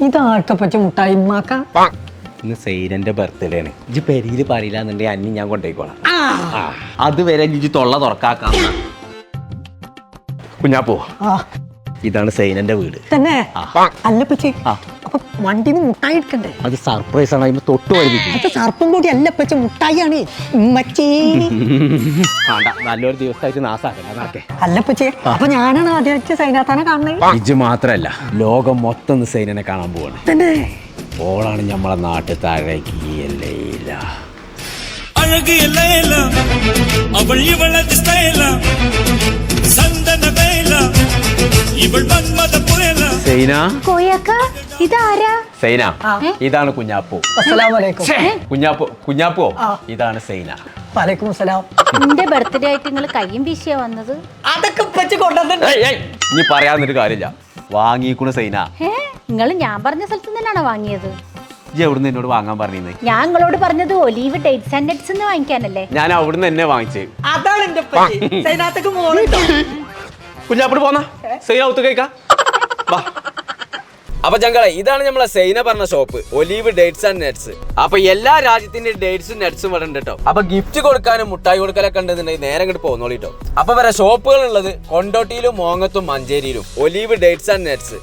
ഇതാട്ടപ്പച്ച മുട്ടായി ഉമ്മാക്ക ഇന്ന് സൈനന്റെ ബർത്ത്ഡേ ആണ് ഇജ്ജ് പെരിയിൽ പറയില്ല എന്നുണ്ടെങ്കിൽ അന്നി ഞാൻ കൊണ്ടുപോയിക്കോളാം ആ, അതുവരെ ഇജ്ജ് തൊള്ള തുറക്കാക്കാം. കുഞ്ഞാപ്പോ ഇതാണ് സൈനന്റെ വീട്. തന്നെ? അല്ലപ്പച്ചി ആ. അപ്പൊ വണ്ടി മുട്ടായി എടുക്കണ്ടേ? അത് സർപ്രൈസ് ആണ്. തൊട്ട് സർപ്പം കൂടി അല്ല പച്ച മുട്ടായിയാണ്. നല്ലൊരു ദിവസമായിട്ട് അല്ല ലോകം മൊത്തം സൈനനെ കാണാൻ പോവാണ്. തന്നെ. ഓളാണ് നമ്മളെ നാട്ടിൽ താഴേക്കിയല്ലേ അവൾ ഇവളെ സൈന. കോയക്ക ഇതാരാ? സൈന. ഇതാണ് കുഞ്ഞാപ്പു. അസ്സലാമു അലൈക്കും. കുഞ്ഞാപ്പു കുഞ്ഞാപ്പു ഇതാണ് സൈന. വലൈക്കും അസ്സലാം നിന്റെ ബർത്ത്ഡേ ആയിട്ട് നിങ്ങൾ കയ്യും വീശിയാ വന്നത്? അതൊക്കെ ഏയ്, ഇനി പറയാന്നിട്ട് കാര്യമില്ല. വാങ്ങിക്കൂണ് സൈന. നിങ്ങൾ ഞാൻ പറഞ്ഞ സ്ഥലത്ത് നിന്നാണോ വാങ്ങിയത്? എവിടുന്ന് എന്നോട് വാങ്ങാൻ പറഞ്ഞിരുന്നേ? ഞാൻ നിങ്ങളോട് പറഞ്ഞത് ഒലീവ് ഡേറ്റ്സ് ആൻഡ് നട്സ് എന്ന് വാങ്ങിക്കാനല്ലേ? ഞാൻ അവിടുന്ന് തന്നെ വാങ്ങിച്ചേ. അതാണ് എന്റെ കുഞ്ഞാപ്പിട്ട് പോന്നാ? സൈന ഒത്തു കേൾക്കാം വാ. അപ്പൊ ചങ്കളെ ഇതാണ് നമ്മളെ സൈന പറഞ്ഞ shop olive dates and nuts അപ്പൊ എല്ലാ രാജ്യത്തിന്റെ ഡേറ്റ്സും നെറ്റ്സും ഇവിടെ ഉണ്ട് കേട്ടോ അപ്പൊ ഗിഫ്റ്റ് കൊടുക്കാനും മുട്ടായി കൊടുക്കലൊക്കെ ഉണ്ടെന്നുണ്ടെങ്കിൽ നേരെ ഇങ്ങോട്ട് പോന്നോളിട്ടോ അപ്പൊ വരെ ഷോപ്പുകൾ ഉള്ളത് കൊണ്ടോട്ടിയിലും മോങ്ങത്തും മഞ്ചേരിയിലും. Olive dates and nuts